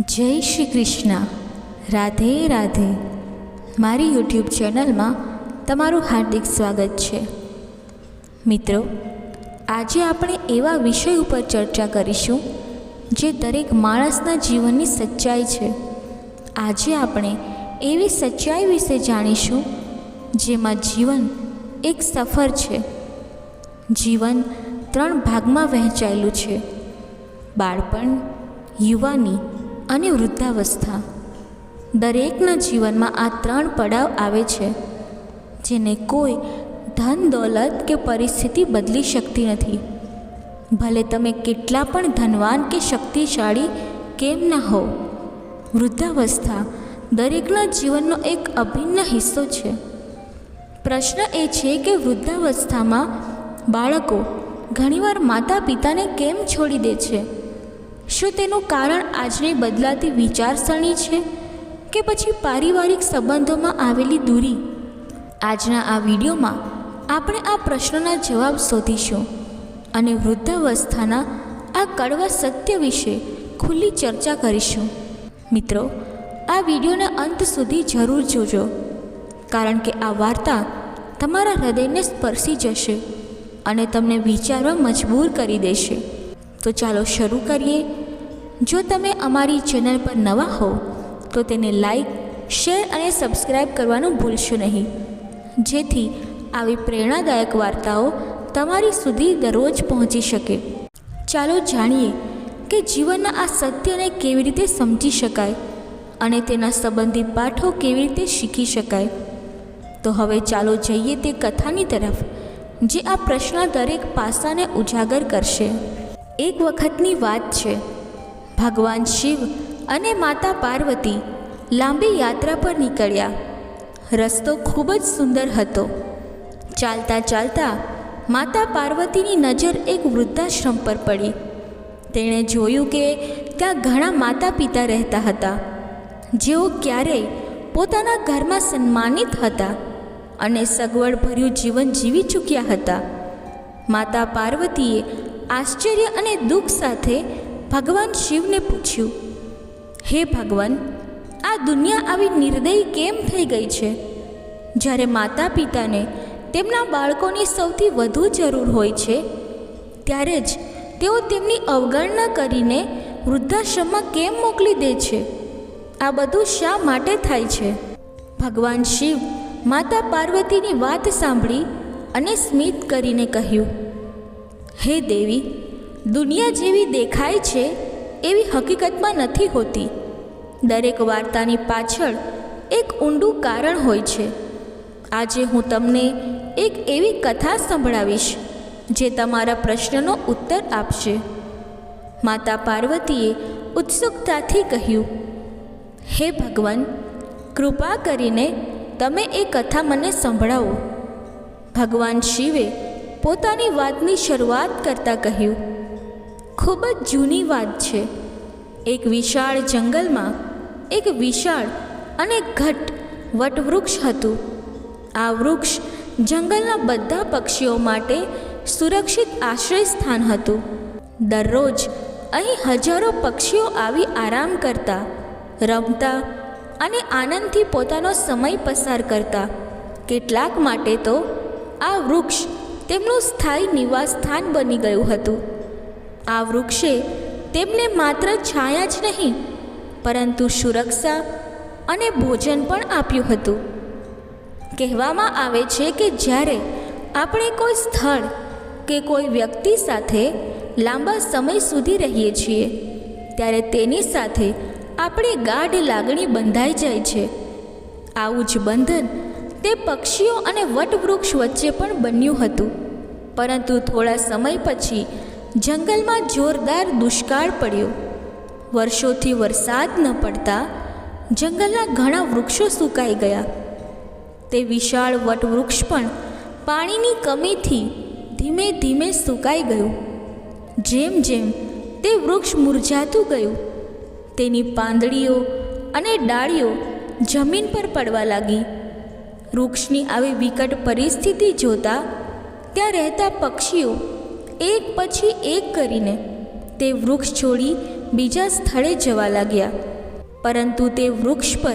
જય શ્રી કૃષ્ણ. રાધે રાધે. મારી યુટ્યુબ ચેનલમાં તમારું હાર્દિક સ્વાગત છે. મિત્રો, આજે આપણે એવા વિષય ઉપર ચર્ચા કરીશું જે દરેક માણસના જીવનની સચ્ચાઈ છે. આજે આપણે એવી સચ્ચાઈ વિશે જાણીશું જેમાં જીવન એક સફર છે. જીવન ત્રણ ભાગમાં વહેંચાયેલું છે. બાળપણ, યુવાની અને વૃદ્ધાવસ્થા. દરેકના જીવનમાં આ ત્રણ પડાવ આવે છે, જેને કોઈ ધન દોલત કે પરિસ્થિતિ બદલી શકતી નથી. ભલે તમે કેટલા પણ ધનવાન કે શક્તિશાળી કેમ ન હો વૃદ્ધાવસ્થા દરેકના જીવનનો એક અભિન્ન હિસ્સો છે. પ્રશ્ન એ છે કે વૃદ્ધાવસ્થામાં બાળકો ઘણીવાર માતા પિતાને કેમ છોડી દે છે? શું તેનું કારણ આજની બદલાતી વિચારસરણી છે કે પછી પારિવારિક સંબંધોમાં આવેલી દૂરી? આજના આ વિડીયોમાં આપણે આ પ્રશ્નના જવાબ શોધીશું અને વૃદ્ધાવસ્થાના આ કડવા સત્ય વિશે ખુલ્લી ચર્ચા કરીશું. મિત્રો, આ વિડીયોને અંત સુધી જરૂર જોજો, કારણ કે આ વાર્તા તમારા હૃદયને સ્પર્શી જશે અને તમને વિચારવા મજબૂર કરી દેશે. તો ચાલો શરૂ કરીએ. જો તમે અમારી ચેનલ પર નવા હો, તો તેને લાઈક, શેર અને સબસ્ક્રાઈબ કરવાનું ભૂલશો નહીં. જેથી આવી પ્રેરણાદાયક વાર્તાઓ તમારી સુધી દરરોજ પહોંચી શકે. ચાલો જાણીએ કે જીવનના આ સત્યને કેવી રીતે સમજી શકાય અને તેના સંબંધિત પાઠો કેવી રીતે શીખી શકાય. તો હવે ચાલો જઈએ તે કથાની તરફ, જે આ પ્રશ્ન દરેક પાસાને ઉજાગર કરશે. એક વખતની વાત છે. ભગવાન શિવ અને માતા પાર્વતી લાંબી યાત્રા પર નીકળ્યા. રસ્તો ખૂબ જ સુંદર હતો. ચાલતા ચાલતા માતા પાર્વતીની નજર એક વૃદ્ધાશ્રમ પર પડી. તેણે જોયું કે ત્યાં ઘણા માતા પિતા રહેતા હતા. જેઓ ક્યારેય પોતાના ઘરમાં સન્માનિત હતા અને સગવડભર્યું જીવન જીવી ચૂક્યા હતા. માતા પાર્વતીએ આશ્ચર્ય અને દુઃખ સાથે ભગવાન શિવને પૂછ્યું, હે ભગવાન, આ દુનિયા આવી નિર્દયી કેમ થઈ ગઈ છે? જ્યારે માતા પિતાને તેમના બાળકોની સૌથી વધુ જરૂર હોય છે, ત્યારે જ તેઓ તેમની અવગણના કરીને વૃદ્ધાશ્રમમાં કેમ મોકલી દે છે? આ બધું શા માટે થાય છે? ભગવાન શિવ માતા પાર્વતીની વાત સાંભળી અને સ્મિત કરીને કહ્યું હે દેવી, દુનિયા જેવી દેખાય છે એવી હકીકતમાં નથી હોતી. દરેક વાર્તાની પાછળ એક ઊંડું કારણ હોય છે. આજે હું તમને એક એવી કથા સંભળાવીશ જે તમારા પ્રશ્નનો ઉત્તર આપશે. માતા પાર્વતીએ ઉત્સુકતાથી કહ્યું, હે ભગવાન, કૃપા કરીને તમે એ કથા મને સંભળાવો. ભગવાન શિવે પોતાની વાતની શરૂઆત કરતાં કહ્યું, ખૂબ જ જૂની વાત છે. એક વિશાળ જંગલમાં એક વિશાળ અને ઘટ વટવૃક્ષ હતું. આ વૃક્ષ જંગલના બધા પક્ષીઓ માટે સુરક્ષિત આશ્રય સ્થાન હતું. દરરોજ અહીં હજારો પક્ષીઓ આવી આરામ કરતા, રમતા અને આનંદથી પોતાનો સમય પસાર કરતા. કેટલાક માટે તો આ વૃક્ષ તેમનું સ્થાયી નિવાસ સ્થાન બની ગયું હતું. આ વૃક્ષે તેમને માત્ર છાયા જ નહીં, પરંતુ સુરક્ષા અને ભોજન પણ આપ્યું હતું. કહેવામાં આવે છે કે જ્યારે આપણે કોઈ સ્થળ કે કોઈ વ્યક્તિ સાથે લાંબા સમય સુધી રહીએ છીએ, ત્યારે તેની સાથે આપણી ગાઢ લાગણી બંધાઈ જાય છે. આવું જ બંધન તે પક્ષીઓ અને વટવૃક્ષ વચ્ચે પણ બન્યું હતું. પરંતુ થોડા સમય પછી જંગલમાં જોરદાર દુષ્કાળ પડ્યો. વર્ષોથી વરસાદ ન પડતા જંગલના ઘણા વૃક્ષો સુકાઈ ગયા. તે વિશાળ વટવૃક્ષ પણ પાણીની કમીથી ધીમે ધીમે સુકાઈ ગયું. જેમ જેમ તે વૃક્ષ મુરઝાતું ગયું, તેની પાંદડીઓ અને ડાળીઓ જમીન પર પડવા લાગી. વૃક્ષની આવી વિકટ પરિસ્થિતિ જોતા ત્યાં રહેતા પક્ષીઓ એક પછી એક કરીને તે વૃક્ષ છોડી બીજા સ્થળે જવા લાગ્યા. પરંતુ તે વૃક્ષ પર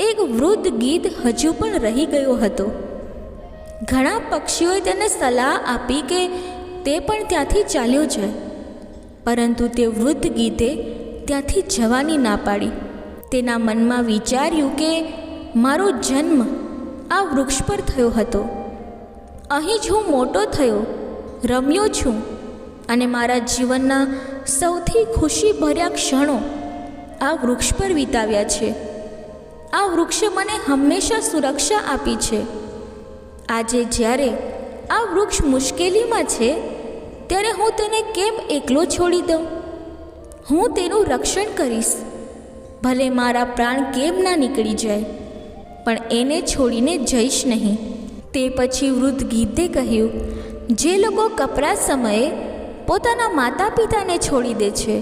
એક વૃદ્ધ ગીધ હજુ પણ રહી ગયો હતો. ઘણા પક્ષીઓએ તેને સલાહ આપી કે તે પણ ત્યાંથી ચાલ્યો જાય. પરંતુ તે વૃદ્ધ ગીતે ત્યાંથી જવાની ના પાડી. તેના મનમાં વિચાર્યું કે, મારો જન્મ આ વૃક્ષ પર થયો હતો. અહીં જ હું મોટો થયો, રમ્યો છું અને મારા જીવનના સૌથી ખુશીભર્યા ક્ષણો આ વૃક્ષ પર વિતાવ્યા છે. આ વૃક્ષે મને હંમેશા સુરક્ષા આપી છે. આજે જ્યારે આ વૃક્ષ મુશ્કેલીમાં છે, ત્યારે હું તેને કેમ એકલો છોડી દઉં? હું તેનું રક્ષણ કરીશ. ભલે મારા પ્રાણ કેમ ના નીકળી જાય. પણ એને છોડીને જઈશ નહીં. તે પછી વૃદ્ધ ગીતે કહ્યું, જે લોકો કપરા સમયે પોતાના માતા પિતાને છોડી દે છે,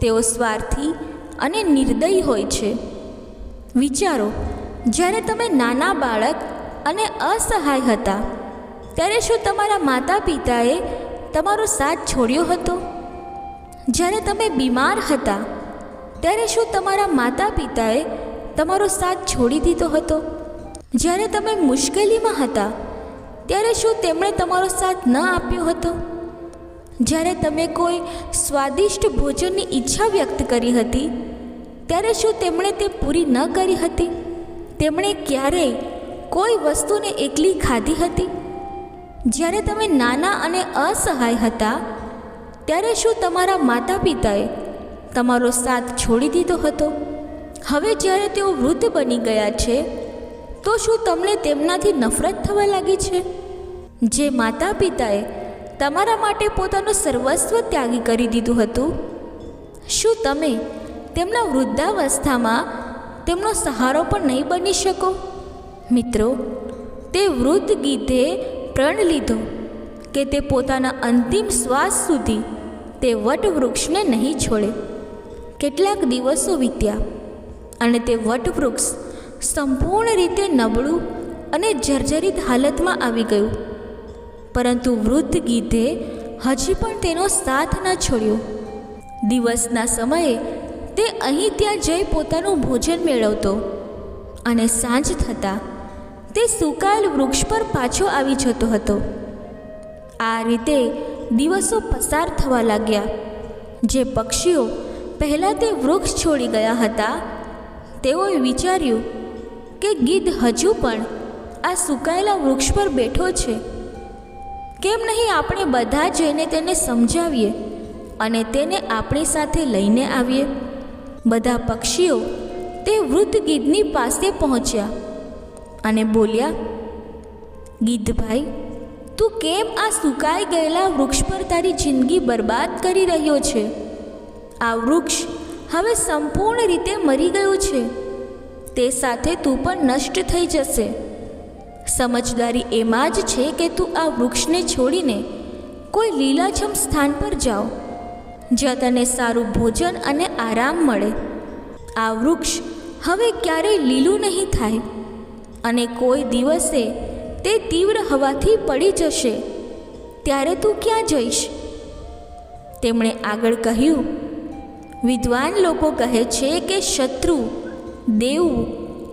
તેઓ સ્વાર્થી અને નિર્દયી હોય છે. વિચારો, જ્યારે તમે નાના બાળક અને અસહાય હતા, ત્યારે શું તમારા માતા પિતાએ તમારો સાથ છોડ્યો હતો? જ્યારે તમે બીમાર હતા, ત્યારે શું તમારા માતા પિતાએ તમારો સાથ છોડી દીધો હતો. જ્યારે તમે મુશ્કેલીમાં હતા, ત્યારે શું તેમણે તમારો સાથ ન આપ્યો હતો? જ્યારે તમે કોઈ સ્વાદિષ્ટ ભોજનની ઈચ્છા વ્યક્ત કરી હતી, ત્યારે શું તેમણે તે પૂરી ન કરી હતી? તેમણે ક્યારેય કોઈ વસ્તુને એકલી ખાધી હતી? જ્યારે તમે નાના અને અસહાય હતા, ત્યારે શું તમારા માતા પિતાએ તમારો સાથ છોડી દીધો હતો? હવે જ્યારે તેઓ વૃદ્ધ બની ગયા છે, તો શું તમને તેમનાથી નફરત થવા લાગી છે? જે માતા પિતાએ તમારા માટે પોતાનું સર્વસ્વ ત્યાગી કરી દીધું હતું, શું તમે તેમના વૃદ્ધાવસ્થામાં તેમનો સહારો પણ નહીં બની શકો? મિત્રો, તે વૃદ્ધ ગીતે પ્રણ લીધો કે તે પોતાના અંતિમ શ્વાસ સુધી તે વટવૃક્ષને નહીં છોડે. કેટલાક દિવસો વીત્યા. અને તે વટવૃક્ષ સંપૂર્ણ રીતે નબળું અને જર્જરિત હાલતમાં આવી ગયું. પરંતુ વૃદ્ધ ગીધે હજી પણ તેનો સાથ ન છોડ્યો. દિવસના સમયે તે અહીં ત્યાં જઈ પોતાનું ભોજન મેળવતો અને સાંજ થતાં તે સુકાયેલ વૃક્ષ પર પાછો આવી જતો હતો. આ રીતે દિવસો પસાર થવા લાગ્યા. જે પક્ષીઓ પહેલાં તે વૃક્ષ છોડી ગયા હતા તેઓએ વિચાર્યું કે ગીધ હજુ પણ આ સુકાયેલા વૃક્ષ પર બેઠો છે. કેમ નહીં આપણે બધા જઈને તેને સમજાવીએ અને તેને આપણી સાથે લઈને આવીએ? બધા પક્ષીઓ તે વૃદ્ધ ગીધની પાસે પહોંચ્યા અને બોલ્યા, ગીધભાઈ, તું કેમ આ સુકાઈ ગયેલા વૃક્ષ પર તારી જિંદગી બરબાદ કરી રહ્યો છે? આ વૃક્ષ હવે સંપૂર્ણ રીતે મરી ગયું છે. તે સાથે તું પણ નષ્ટ થઈ જશે. સમજદારી એમાં જ છે કે તું આ વૃક્ષને છોડીને કોઈ લીલાછમ સ્થાન પર જાઓ, જ્યાં તને સારું ભોજન અને આરામ મળે. આ વૃક્ષ હવે ક્યારેય લીલું નહીં થાય અને કોઈ દિવસે તે તીવ્ર હવાથી પડી જશે. ત્યારે તું ક્યાં જઈશ? તેમણે આગળ કહ્યું વિદ્વાન લોકો કહે છે કે શત્રુ, દેવું,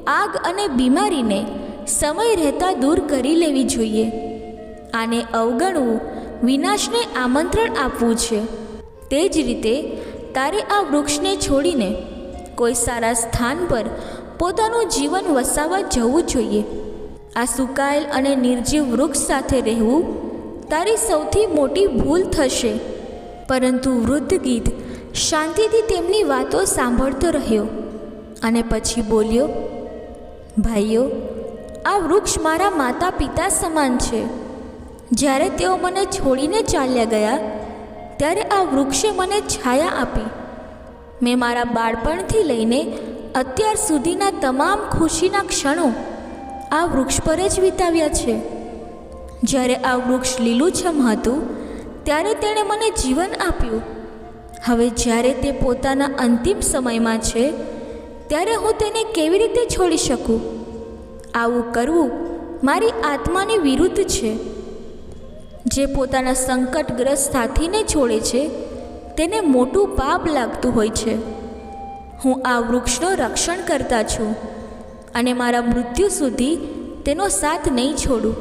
આગ અને બીમારીને સમય રહેતા દૂર કરી લેવી જોઈએ. આને અવગણવું વિનાશને આમંત્રણ આપવું છે. તે જ રીતે તારે આ વૃક્ષને છોડીને કોઈ સારા સ્થાન પર પોતાનું જીવન વસાવવા જવું જોઈએ. આ સુકાયેલ અને નિર્જીવ વૃક્ષ સાથે રહેવું તારી સૌથી મોટી ભૂલ થશે. પરંતુ વૃદ્ધ ગીત શાંતિથી તેમની વાતો સાંભળતો રહ્યો અને પછી બોલ્યો, ભાઈઓ, આ વૃક્ષ મારા માતા પિતા સમાન છે. જ્યારે તેઓ મને છોડીને ચાલ્યા ગયા, ત્યારે આ વૃક્ષે મને છાયા આપી. મેં મારા બાળપણથી લઈને અત્યાર સુધીના તમામ ખુશીના ક્ષણો આ વૃક્ષ પર જ વિતાવ્યા છે. જ્યારે આ વૃક્ષ લીલુંછમ હતું, ત્યારે તેણે મને જીવન આપ્યું. હવે જ્યારે તે પોતાના અંતિમ સમયમાં છે, ત્યારે હું તેને કેવી રીતે છોડી શકું? આવું કરવું મારી આત્માની વિરુદ્ધ છે. જે પોતાના સંકટગ્રસ્ત સાથીને છોડે છે, તેને મોટું પાપ લાગતું હોય છે. હું આ વૃક્ષનો રક્ષણ કરતા છું અને મારા મૃત્યુ સુધી તેનો સાથ નહીં છોડું.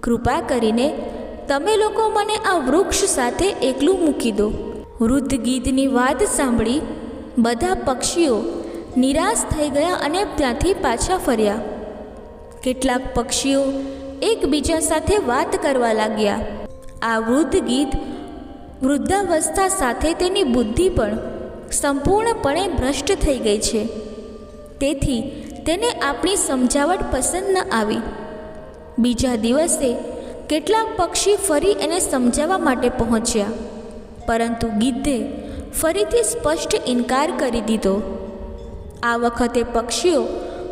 કૃપા કરીને તમે લોકો મને આ વૃક્ષ સાથે એકલું મૂકી દો. વૃદ્ધ ગીધની વાત સાંભળી બધા પક્ષીઓ નિરાશ થઈ ગયા અને ત્યાંથી પાછા ફર્યા. કેટલાક પક્ષીઓ એકબીજા સાથે વાત કરવા લાગ્યા. આ વૃદ્ધ ગીત વૃદ્ધાવસ્થા સાથે તેની બુદ્ધિ પણ સંપૂર્ણપણે ભ્રષ્ટ થઈ ગઈ છે. તેથી તેને આપણી સમજાવટ પસંદ ન આવી. બીજા દિવસે કેટલાક પક્ષી ફરી એને સમજાવવા માટે પહોંચ્યા. પરંતુ ગીધે ફરીથી સ્પષ્ટ ઇનકાર કરી દીધો. આ વખતે પક્ષીઓ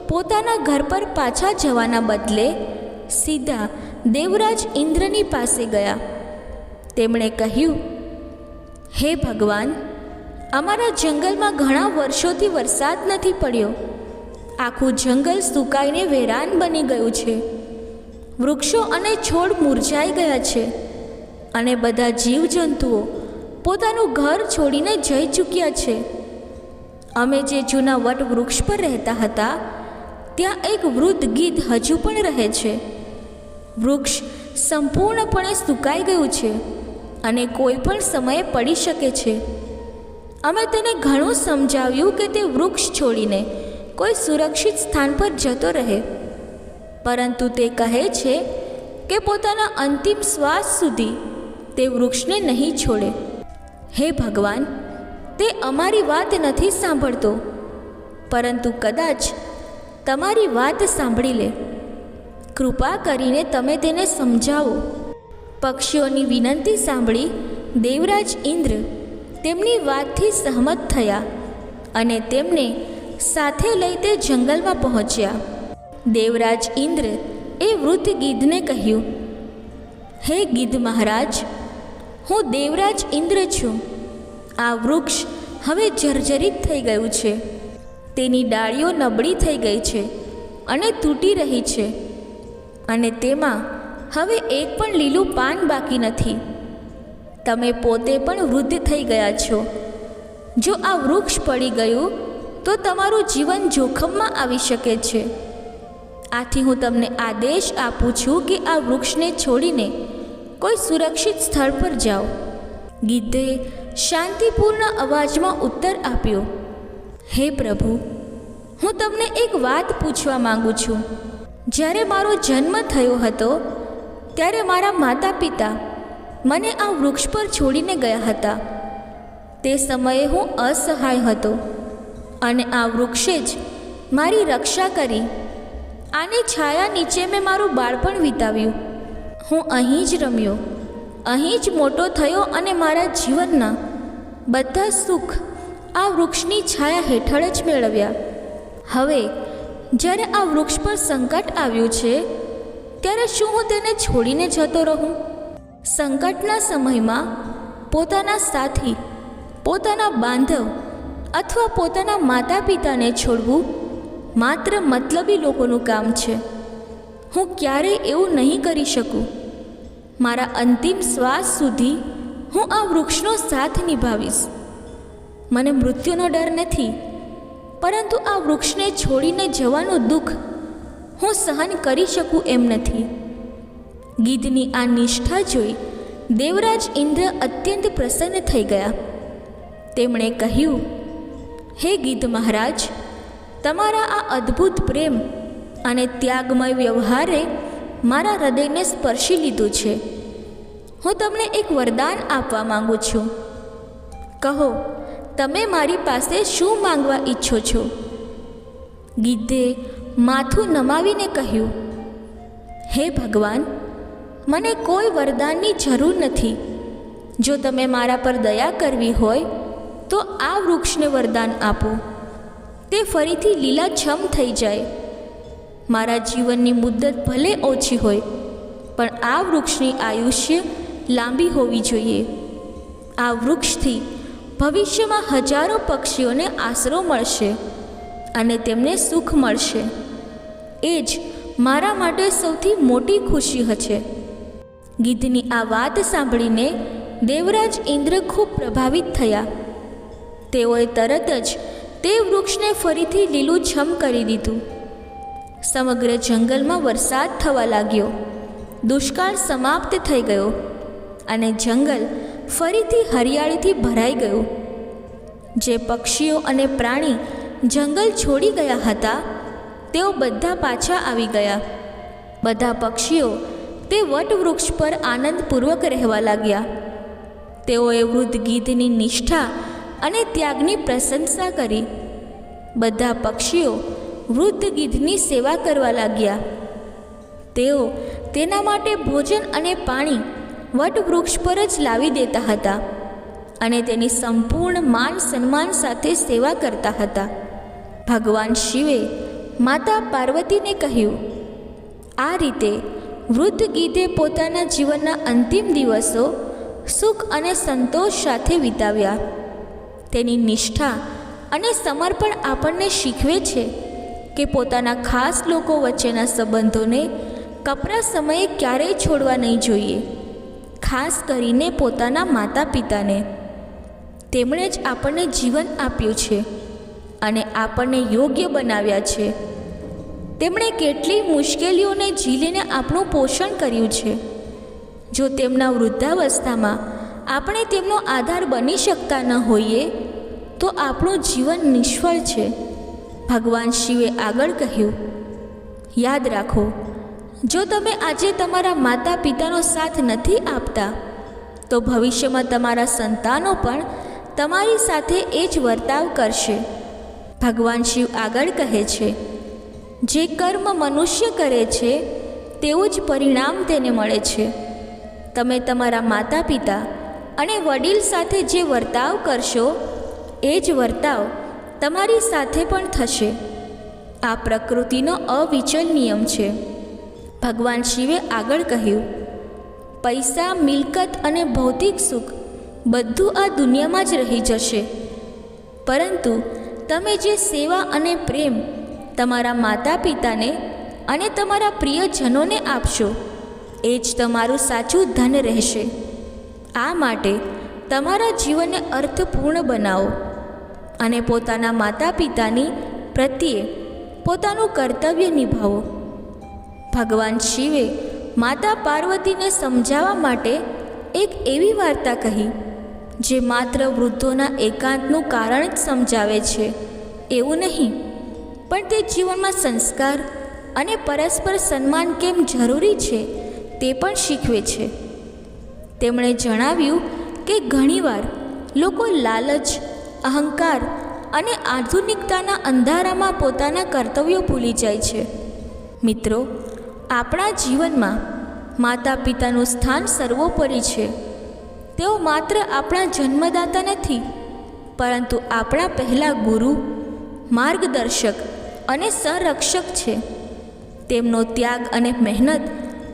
પોતાના ઘર પર પાછા જવાના બદલે સીધા દેવરાજ ઇન્દ્રની પાસે ગયા. તેમણે કહ્યું, હે ભગવાન, અમારા જંગલમાં ઘણા વર્ષોથી વરસાદ નથી પડ્યો. આખું જંગલ સુકાઈને વેરાન બની ગયું છે. વૃક્ષો અને છોડ મુરઝાઈ ગયા છે અને બધા જીવજંતુઓ પોતાનું ઘર છોડીને જઈ ચૂક્યા છે. અમે જે જૂના વટ વૃક્ષ પર રહેતા હતા, ત્યાં એક વૃદ્ધ ગીધ હજુ પણ રહે છે. વૃક્ષ સંપૂર્ણપણે સુકાઈ ગયું છે અને કોઈ પણ સમયે પડી શકે છે. અમે તેને ઘણું સમજાવ્યું કે તે વૃક્ષ છોડીને કોઈ સુરક્ષિત સ્થાન પર જતો રહે. પરંતુ તે કહે છે કે પોતાના અંતિમ શ્વાસ સુધી તે વૃક્ષને નહીં છોડે. હે ભગવાન, તે અમારી વાત નથી સાંભળતો. પરંતુ કદાચ તમારી વાત સાંભળી લે. કૃપા કરીને તમે તેને સમજાવો. પક્ષીઓની વિનંતી સાંભળી દેવરાજ ઇન્દ્ર તેમની વાતથી સહમત થયા અને તેમને સાથે લઈ તે જંગલમાં પહોંચ્યા. દેવરાજ ઇન્દ્ર એ વૃદ્ધ ગીધને કહ્યું, હે ગીધ મહારાજ હું દેવરાજ ઇન્દ્ર છું. આ વૃક્ષ હવે જર્જરિત થઈ ગયું છે. તેની ડાળીઓ નબળી થઈ ગઈ છે અને તૂટી રહી છે. અને તેમાં હવે એક પણ લીલું પાન બાકી નથી. તમે પોતે પણ વૃદ્ધ થઈ ગયા છો. જો આ વૃક્ષ પડી ગયું, તો તમારું જીવન જોખમમાં આવી શકે છે. આથી હું તમને આદેશ આપું છું કે આ વૃક્ષને છોડીને કોઈ સુરક્ષિત સ્થળ પર જાઓ. ગીધે શાંતિપૂર્ણ અવાજમાં ઉત્તર આપ્યો, હે પ્રભુ, હું તમને એક વાત પૂછવા માંગુ છું. જ્યારે મારો જન્મ થયો હતો, ત્યારે મારા માતા પિતા મને આ વૃક્ષ પર છોડીને ગયા હતા. તે સમયે હું અસહાય હતો અને આ વૃક્ષે જ મારી રક્ષા કરી. આની છાયા નીચે મેં મારું બાળપણ વિતાવ્યું. હું અહીં જ રમ્યો. અહીં જ મોટો થયો અને મારા જીવનના બધા સુખ આ વૃક્ષની છાયા હેઠળ જ મેળવ્યા. હવે, જ્યારે આ વૃક્ષ પર સંકટ આવ્યું છે, ત્યારે શું હું તેને છોડીને જતો રહું? સંકટના સમયમાં પોતાના સાથી, પોતાના બાંધવ અથવા પોતાના માતા પિતાને છોડવું માત્ર મતલબી લોકોનું કામ છે. હું ક્યારેય એવું નહીં કરી શકું? મારા અંતિમ શ્વાસ સુધી હું આ વૃક્ષનો સાથ નિભાવીશ. મને મૃત્યુનો ડર નથી, પરંતુ આ વૃક્ષને છોડીને જવાનું દુઃખ હું સહન કરી શકું એમ નથી. ગીધની આ નિષ્ઠા જોઈ દેવરાજ ઇન્દ્ર અત્યંત પ્રસન્ન થઈ ગયા. તેમણે કહ્યું, હે ગીધ મહારાજ, તમારા આ અદ્ભુત પ્રેમ અને ત્યાગમય વ્યવહારે મારા હૃદયને સ્પર્શી લીધું છે. હું તમને એક વરદાન આપવા માંગુ છું. કહો, તમે મારી પાસે શું માંગવા ઈચ્છો છો? ગીધે માથું નમાવીને કહ્યું, હે ભગવાન, મને કોઈ વરદાનની જરૂર નથી. જો તમે મારા પર દયા કરવી હોય, તો આ વૃક્ષને વરદાન આપો. તે ફરીથી લીલાછમ થઈ જાય. મારા જીવનની મુદ્દત ભલે ઓછી હોય, પણ આ વૃક્ષની આયુષ્ય લાંબી હોવી જોઈએ. આ વૃક્ષથી ભવિષ્યમાં હજારો પક્ષીઓને આશરો મળશે અને તેમને સુખ મળશે. એ જ મારા માટે સૌથી મોટી ખુશી હશે. ગીધની આ વાત સાંભળીને દેવરાજ ઇન્દ્ર ખૂબ પ્રભાવિત થયા. તેઓએ તરત જ તે વૃક્ષને ફરીથી લીલુંછમ કરી દીધું. સમગ્ર જંગલમાં વરસાદ થવા લાગ્યો. દુષ્કાળ સમાપ્ત થઈ ગયો અને જંગલ ફરીથી હરિયાળીથી ભરાઈ ગયું. જે પક્ષીઓ અને પ્રાણી જંગલ છોડી ગયા હતા, તેઓ બધા પાછા આવી ગયા. બધા પક્ષીઓ તે વટવૃક્ષ પર આનંદપૂર્વક રહેવા લાગ્યા. તેઓએ વૃદ્ધ ગીધની નિષ્ઠા અને ત્યાગની પ્રશંસા કરી. બધા પક્ષીઓ વૃદ્ધ ગીધની સેવા કરવા લાગ્યા. તેઓ તેના માટે ભોજન અને પાણી વટવૃક્ષ પર જ લાવી દેતા હતા અને તેની સંપૂર્ણ માન સન્માન સાથે સેવા કરતા હતા. ભગવાન શિવે માતા પાર્વતીને કહ્યું, આ રીતે વૃદ્ધ ગીધે પોતાના જીવનના અંતિમ દિવસો સુખ અને સંતોષ સાથે વિતાવ્યા. તેની નિષ્ઠા અને સમર્પણ આપણને શીખવે છે. કે પોતાના ખાસ લોકો વચ્ચેના સંબંધોને કપરા સમયે ક્યારેય છોડવા નહીં જોઈએ. ખાસ કરીને પોતાના માતા પિતાને તેમણે જ આપણને જીવન આપ્યું છે અને આપણને યોગ્ય બનાવ્યા છે. તેમણે કેટલી મુશ્કેલીઓને ઝીલીને આપણું પોષણ કર્યું છે. જો તેમના વૃદ્ધાવસ્થામાં આપણે તેમનો આધાર બની શકતા ન હોઈએ, તો આપણું જીવન નિષ્ફળ છે. ભગવાન શિવે આગળ કહ્યું, યાદ રાખો, જો તમે આજે તમારા માતા પિતાનો સાથ નથી આપતા, તો ભવિષ્યમાં તમારા સંતાનો પણ તમારી સાથે એ જ વર્તાવ કરશે. ભગવાન શિવ આગળ કહે છે, જે કર્મ મનુષ્ય કરે છે, તેવું જ પરિણામ તેને મળે છે. તમે તમારા માતા પિતા અને વડીલ સાથે જે વર્તાવ કરશો, એ જ વર્તાવ તમારી સાથે પણ થશે. આ પ્રકૃતિનો અવિચલ નિયમ છે. ભગવાન શિવે આગળ કહ્યું, પૈસા, મિલકત અને ભૌતિક સુખ બધું આ દુનિયામાં જ રહી જશે. પરંતુ તમે જે સેવા અને પ્રેમ તમારા માતા પિતાને અને તમારા પ્રિયજનોને આપશો, એ જ તમારું સાચું ધન રહેશે. આ માટે તમારા જીવનને અર્થપૂર્ણ બનાવો. અને પોતાના માતા પિતાની પ્રત્યે પોતાનું કર્તવ્ય નિભાવો. ભગવાન શિવે માતા પાર્વતીને સમજાવવા માટે એક એવી વાર્તા કહી, જે માત્ર વૃદ્ધોના એકાંતનું કારણ જ સમજાવે છે, એવું નહીં, પણ તે જીવનમાં સંસ્કાર અને પરસ્પર સન્માન કેમ જરૂરી છે તે પણ શીખવે છે. તેમણે જણાવ્યું કે ઘણીવાર લોકો લાલચ અહંકાર અને આધુનિકતાના અંધારામાં પોતાના કર્તવ્યો ભૂલી જાય છે. મિત્રો, આપણા જીવનમાં માતા પિતાનું સ્થાન સર્વોપરી છે. તેઓ માત્ર આપણા જન્મદાતા નથી, પરંતુ આપણા પહેલાં ગુરુ, માર્ગદર્શક અને સંરક્ષક છે. તેમનો ત્યાગ અને મહેનત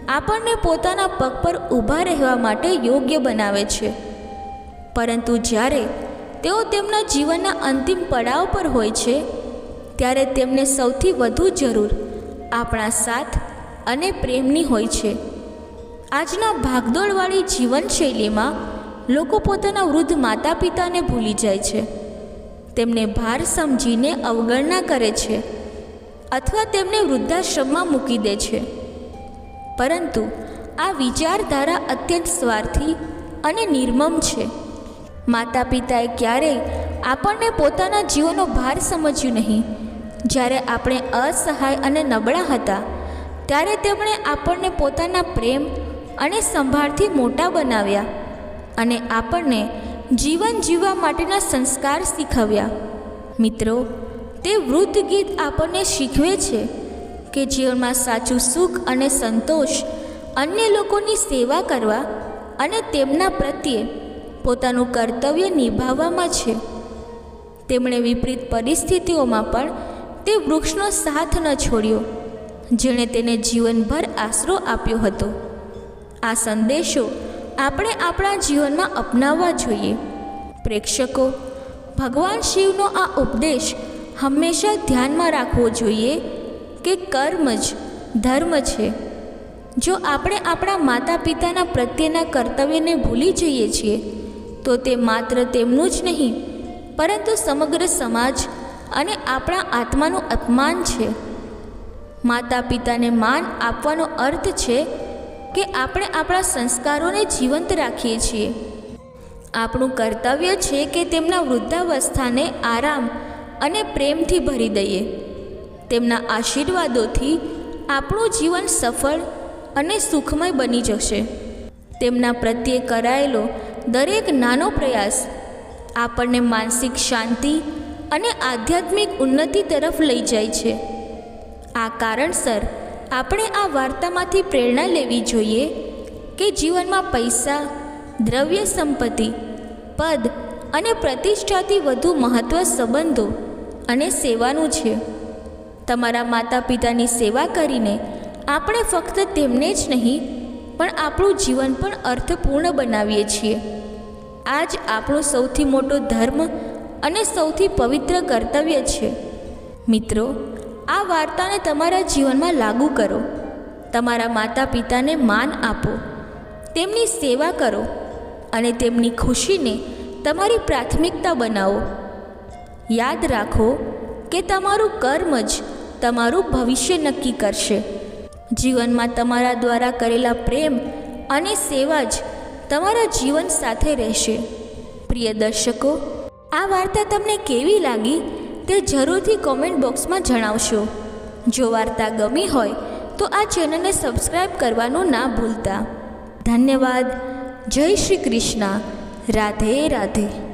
આપણને પોતાના પગ પર ઊભા રહેવા માટે યોગ્ય બનાવે છે. પરંતુ જ્યારે તેઓ તેમના જીવનના અંતિમ પડાવ પર હોય છે, ત્યારે તેમને સૌથી વધુ જરૂર આપણા સાથ અને પ્રેમની હોય છે. આજના ભાગદોડવાળી જીવનશૈલીમાં લોકો પોતાના વૃદ્ધ માતા પિતાને ભૂલી જાય છે. તેમને ભાર સમજીને અવગણના કરે છે અથવા તેમને વૃદ્ધાશ્રમમાં મૂકી દે છે. પરંતુ આ વિચારધારા અત્યંત સ્વાર્થી અને નિર્મમ છે. માતા પિતાએ ક્યારેય આપણને પોતાના જીવનનો ભાર સમજ્યું નહીં. જ્યારે આપણે અસહાય અને નબળા હતા, ત્યારે તેમણે આપણને પોતાના પ્રેમ અને સંભાળથી મોટા બનાવ્યા અને આપણને જીવન જીવવા માટેના સંસ્કાર શીખવ્યા. મિત્રો, તે વૃદ્ધ ગીત આપણને શીખવે છે કે જીવનમાં સાચું સુખ અને સંતોષ અન્ય લોકોની સેવા કરવા અને તેમના પ્રત્યે પોતાનું કર્તવ્ય નિભાવવામાં છે. તેમણે વિપરીત પરિસ્થિતિઓમાં પણ તે વૃક્ષનો સાથ ન છોડ્યો, જેણે તેને જીવનભર આશરો આપ્યો હતો. આ સંદેશો આપણે આપણા જીવનમાં અપનાવવા જોઈએ. પ્રેક્ષકો, ભગવાન શિવનો આ ઉપદેશ હંમેશા ધ્યાનમાં રાખવો જોઈએ કે કર્મ જ, ધર્મ છે. જો આપણે આપણા માતા પિતાના પ્રત્યેના કર્તવ્યને ભૂલી જઈએ છીએ તો તે માત્ર તેમનું જ નહીં, પરંતુ સમગ્ર સમાજ અને આપણા આત્માનું અપમાન છે. માતા પિતાને માન આપવાનો અર્થ છે કે આપણે આપણા સંસ્કારોને જીવંત રાખીએ છીએ. આપણું કર્તવ્ય છે કે તેમના વૃદ્ધાવસ્થાને આરામ અને પ્રેમથી ભરી દઈએ. તેમના આશીર્વાદોથી આપણું જીવન સફળ અને સુખમય બની જશે. તેમના પ્રત્યે કરાયેલો દરેક નાનો પ્રયાસ આપણને માનસિક શાંતિ અને આધ્યાત્મિક ઉન્નતિ તરફ લઈ જાય છે. આ કારણસર આપણે આ વાર્તામાંથી પ્રેરણા લેવી જોઈએ કે જીવનમાં પૈસા, દ્રવ્ય સંપત્તિ, પદ અને પ્રતિષ્ઠાથી વધુ મહત્ત્વ સંબંધો અને સેવાનું છે. તમારા માતા પિતાની સેવા કરીને આપણે ફક્ત તેમને જ નહીં પણ આપણું જીવન પણ અર્થપૂર્ણ બનાવીએ છીએ. આ જ આપણો સૌથી મોટો ધર્મ અને સૌથી પવિત્ર કર્તવ્ય છે. મિત્રો, આ વાર્તાને તમારા જીવનમાં લાગુ કરો. તમારા માતા પિતાને માન આપો. તેમની સેવા કરો અને તેમની ખુશીને તમારી પ્રાથમિકતા બનાવો. યાદ રાખો કે તમારું કર્મ જ તમારું ભવિષ્ય નક્કી કરશે. જીવનમાં તમારા દ્વારા કરેલા પ્રેમ અને સેવા જ તમારા જીવન સાથે રહેશે. પ્રિય દર્શકો, આ વાર્તા તમને કેવી લાગી તે જરૂરથી કોમેન્ટ બોક્સમાં જણાવશો. જો વાર્તા ગમી હોય તો આ ચેનલને સબસ્ક્રાઈબ કરવાનું ના ભૂલતા. ધન્યવાદ. જય શ્રી કૃષ્ણ. રાધે રાધે.